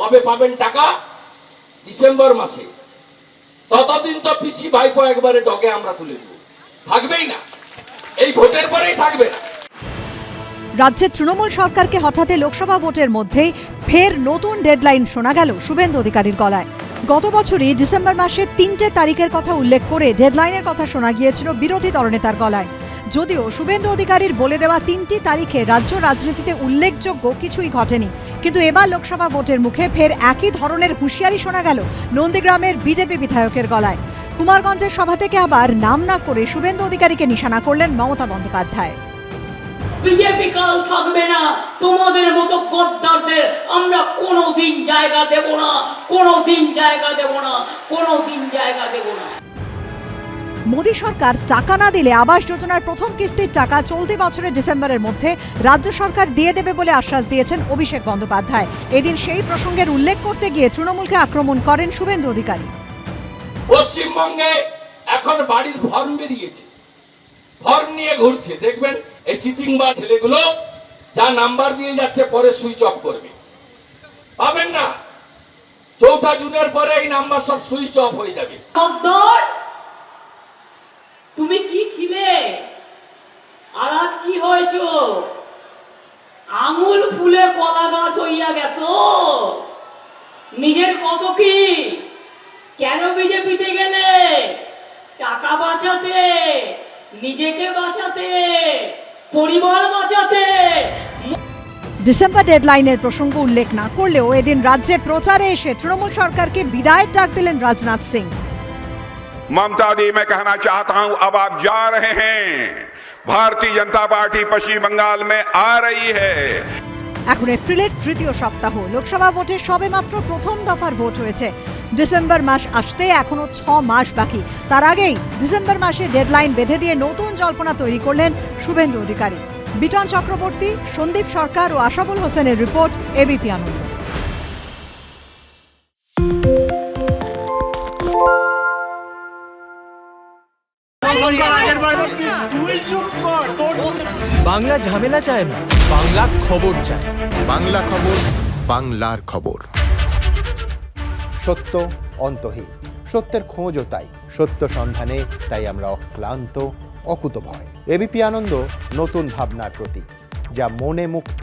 কবে পাবেন টাকা? ডিসেম্বর মাসে। ততদিন তো পিসি ভাইপো একবারে ডগে আমরা তুলে দেবো। থাকবেই না। এই ভোটের পরেই থাকবে না। রাজ্যের তৃণমূল সরকারকে হঠাতে লোকসভা ভোটের মধ্যেই ফের নতুন ডেডলাইন শোনা গেল শুভেন্দু অধিকারীর গলায়। গত বছরই ডিসেম্বর মাসে তিনটে তারিখের কথা উল্লেখ করে ডেডলাইনের কথা শোনা গিয়েছিল বিরোধী দলনেতার গলায়। যদিও শুভেন্দু অধিকারীর বলে দেওয়া তিনটি তারিখে রাজ্য রাজনীতিতে উল্লেখযোগ্য কিছুই ঘটেনি। কিন্তু এবার লোকসভা ভোটের মুখে ফের একই ধরনের হুঁশিয়ারি শোনা গেল নন্দীগ্রামের বিজেপি বিধায়কের গলায়। কুমারগঞ্জের সভা থেকে আবার নাম না করে শুভেন্দু অধিকারীকে নিশানা করলেন মমতা বন্দ্যোপাধ্যায়। বিজেপি কাল থাকবে না। তোমাদের মতো গদ্দারদের আমরা কোনোদিন জায়গা দেব না। কোনোদিন জায়গা দেব না। কোনোদিন জায়গা দেব না। মোদী সরকার টাকা না দিলে আবাস যোজনার প্রথম কিস্তির টাকা চলতি বছরের ডিসেম্বরের মধ্যে রাজ্য সরকার দিয়ে দেবে বলে আশ্বাস দিয়েছেন অভিষেক বন্দ্যোপাধ্যায়। এদিন সেই প্রসঙ্গের উল্লেখ করতে গিয়ে তৃণমূলকে আক্রমণ করেন শুভেন্দু অধিকারী। পশ্চিমবঙ্গে এখন বাড়ির ফর্ম বেরিয়েছে। ফর্ম নিয়ে ঘুরছে। দেখবেন এই চিটিং বা ছেলেগুলো যা নাম্বার দিয়ে যাচ্ছে পরে সুইচ অফ করবে। পাবেন না। চৌঠা জুনের পরে এই নাম্বার সব সুইচ অফ হয়ে যাবে। তুমি কি ছিলে? আর আজ কি হয়েছ? আঙুল ফুলে কলা গাছ হইয়া গেছ? নিজের কত কি? কেন বিজেপিতে গেলে? টাকা বাঁচাতে, নিজেকে বাঁচাতে, পরিবার বাঁচাতে। ডিসেম্বর ডেডলাইনের প্রসঙ্গ উল্লেখ না করলেও এদিন রাজ্যে প্রচারে এসে তৃণমূল সরকারকে বিদায়ের ডাক দিলেন রাজনাথ সিং। ममता दी मैं कहना चाहता हूं अब आप जा रहे हैं भारतीय जनता पार्टी पश्चिम बंगाल में आ रही है এখন এপ্রিলের তৃতীয় সপ্তাহ লোকসভা ভোটে সবেমাত্র প্রথম দফার ভোট হয়েছে ডিসেম্বর মাস আসতে এখনো ছ মাস বাকি তার আগেই ডিসেম্বর মাসে ডেডলাইন বেঁধে দিয়ে নতুন জল্পনা তৈরি করলেন শুভেন্দু অধিকারী বিটন চক্রবর্তী সন্দীপ সরকার ও আশাবুল হোসেনের রিপোর্ট এবিপি আনন্দ বাংলা ঝামেলা চায় না বাংলা খবর চায়। বাংলা খবর বাংলার খবর। সত্য অন্তহীন সত্যের খোঁজও তাই সত্য সন্ধানে তাই আমরা অক্লান্ত অকুতভয়। এবিপি আনন্দ নতুন ভাবনার প্রতীক যা মনে মুক্ত